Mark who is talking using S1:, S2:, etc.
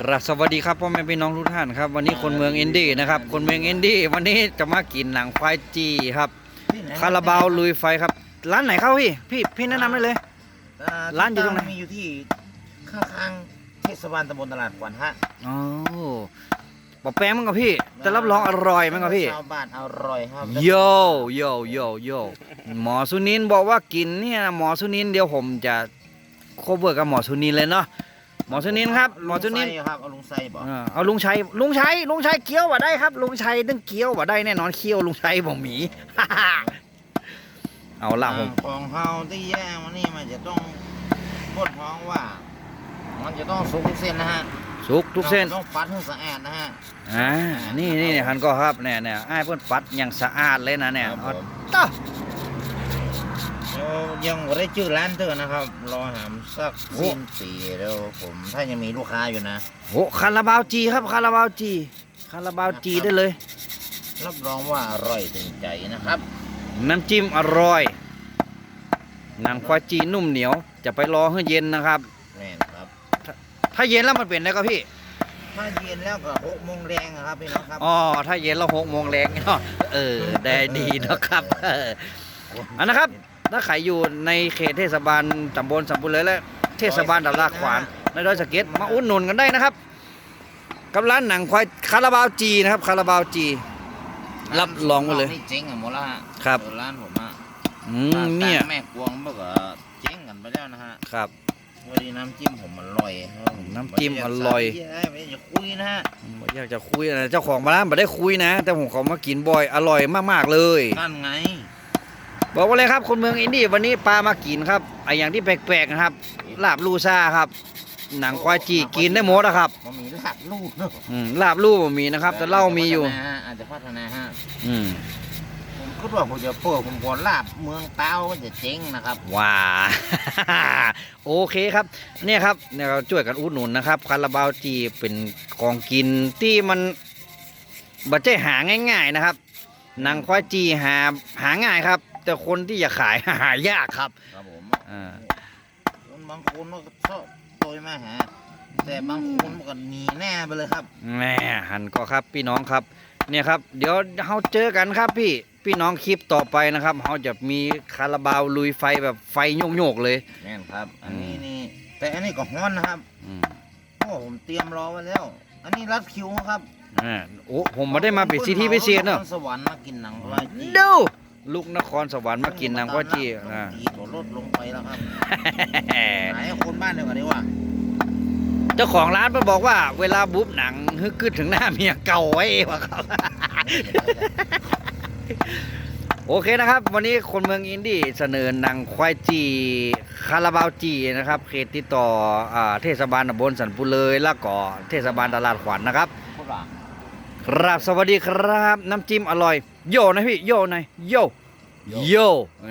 S1: ครับสวัสดีครับพ่อแม่พี่น้องทุกท่านครับ วันนี้คนเมืองอินดี้นะครับ คนเมืองอินดี้วันนี้จะมากินหนังควายจีครับคาราบาวลุยไฟครับ ร้านไหนเข้าพี่พี่พี่แนะนำได้เลย
S2: อ่
S1: ร้านอยู่ตรงไหน
S2: มีอยู่ที่ข้างๆเทศบาลตำบลตลาดขวัญฮะ
S1: อ๋อปอแป้งมั้งกับพี่จะรับรองอร่อยมั้งกับพี่
S2: ชาวบ้านอร่อยครับ
S1: โยโยโยโยหมอสุนินบอกว่ากินเนี่ยหมอสุนินเดี๋ยวผมจะโคเวอร์กับหมอสุนินเลยเนาะ หมอสุนินครับ หมอสุนิน
S2: ลุงไส้ครับเอาลุงไส้บอก
S1: เออเอาลุงชัยลุงชัยลุงชัยเกี้ยวว่าได้ครับลุงชัยต้องเกี้ยวว่าได้แน่นอนเคี้ยวลุงชัยบอกหมี เอาละผม
S2: ของเฮาที่แย่มันนี่มันจะต้องพูดพ้องว่า มันจะต้องสุกทุกเส้นนะฮะ
S1: สุกทุกเส้น
S2: ราต้องฟัดให้สะอาดนะฮะ
S1: อ่านี่นี่ฮันก็ครับเนี่ยเนี่ยไอ้ายเพิ่นปัดอย่างสะอาดเลยนะเนี่ย
S2: ครับ
S1: เอา
S2: ผม
S1: ต่อ
S2: เดี๋ ยวยังไม่ได้ชื่อร้านเธอนะครับ รอหามสักสิ้นปีเดี๋ยวผมถ้ายังมีลูกค้าอยู่นะ
S1: โอ้คาราบาวจีครับคาราบาวจีคาราบาวจีได้เลย
S2: รับรองว่าอร่อยถึงใจนะครับ
S1: น้ำจิ้มอร่อยหนังควายจีนุ่มเหนียวจะไปรอให้เย็นนะครับ
S2: แม่นครับ
S1: ถ้าเย็นแล้วมันเป็นได้ก็พี่
S2: ถ้าเย็นแล้วก็หกโมงแรงอะครับพี่น้องครับ
S1: อ๋อถ้าเย็นแล้วหกโมงแรงเนาะเออได้ดีนะครับเอออันนะครับ ถ้าใครอยู่ในเขตเทศบาลตำบลสัมพุเลยและเทศบาลตลาดขวานในดอยสะเก็ดมาอุดหนุนกันได้นะครับกับร้านหนังควายคาราบาวจีนะครับคาราบาวจี รับรองไว้เลย
S2: นี่เจ๊งกันหมดแล้วฮะ
S1: ครับ
S2: เออร้านผมอะ
S1: อืมเนี่ย
S2: แม่กวงเมื่อก็เจ๊งกันไปแล้วนะฮะ
S1: ครับ
S2: วันนี้น้ำจิ้มผมอร่อยครับ
S1: น้ำจิ้มอร่อย
S2: ไม่อยากจะคุยนะฮะ
S1: บ่อยากจะคุยนะเจ้าของร้านไม่ได้คุยนะ แต่ผมเขามากินบ่อยอร่อยมากๆเลย
S2: นั่นไง
S1: บอกว่าเลยครับคนเมืองอินดี้วันนี้ปลามากินครับไออย่างที่แปลกๆนะครับลาบลูซ่าครับ หนังควายจีกินได้หมดนะครับ
S2: มันมีหลักลูกเนอะ
S1: อืมลาบลูบ่มีนะครับ แต่เหล้ามีอยู่
S2: อาจจะพัฒนาฮะ
S1: อืม
S2: ผมคิดว่าผมจะเปิดผมควรลาบเมืองเต้าก็จะเจ๊งนะครับ
S1: ว้าโอเคครับ เนี่ยครับเนี่ยเราช่วยกันอุดหนุนนะครับคาราบาวจีเป็นของกินที่มันบัจเจหาง่าย ๆนะครับหนังควายจีหาหาง่ายครับ แต่คนที่จะขาย หายากครับ
S2: ครับผม
S1: อ่า
S2: คนบางคนมันก็ชอบโตยมาหา แต่บางคนมันก็หนีแน่ไปเลยครับ
S1: แหม่หันก็ครับพี่น้องครับ เนี่ยครับ เดี๋ยวเราเจอกันครับพี่พี่น้องคลิปต่อไปนะครับเราจะมีคาราบาวลุยไฟแบบไฟโยกๆเลย
S2: แม่นครับ อันนี้
S1: อืม
S2: นี่แต่อันนี้ก็ฮ้อนนะครับ
S1: อืม
S2: โอ้ผมเตรียมรอไว้แล้ว อันนี้รัดคิวครับ
S1: อ่าโอ้ผมมาได้มาเป็นสิทธิพิเศษเนอะ
S2: คสวรรค์มากินหนังควายจี
S1: ดู ลูกนครสวรรค์มากินนางกว่าจี
S2: ต้
S1: อ่า
S2: องตีตัวรถลงไปแล้วครับหายคนบ้านเดียวกันดีกว่า
S1: เจ้าของร้านมันบอกว่า เวลาบุ๊บหนังฮึกกึดถึงหน้าเมียเก่าไว้วะครับโอเคนะครับ วันนี้คนเมืองอินดี้เสนอหนังควายจีคาราบาวจีนะครับเขตติดต่ออ่าเทศบาลตำบลสันปุเลยแล้วก็เทศบาลตลาดขวัญนะครับ
S2: พูดว่า
S1: ครับสวัสดีครับ น้ำจิ้มอร่อย โยหนะพี่โยหน่อยโยโยแหม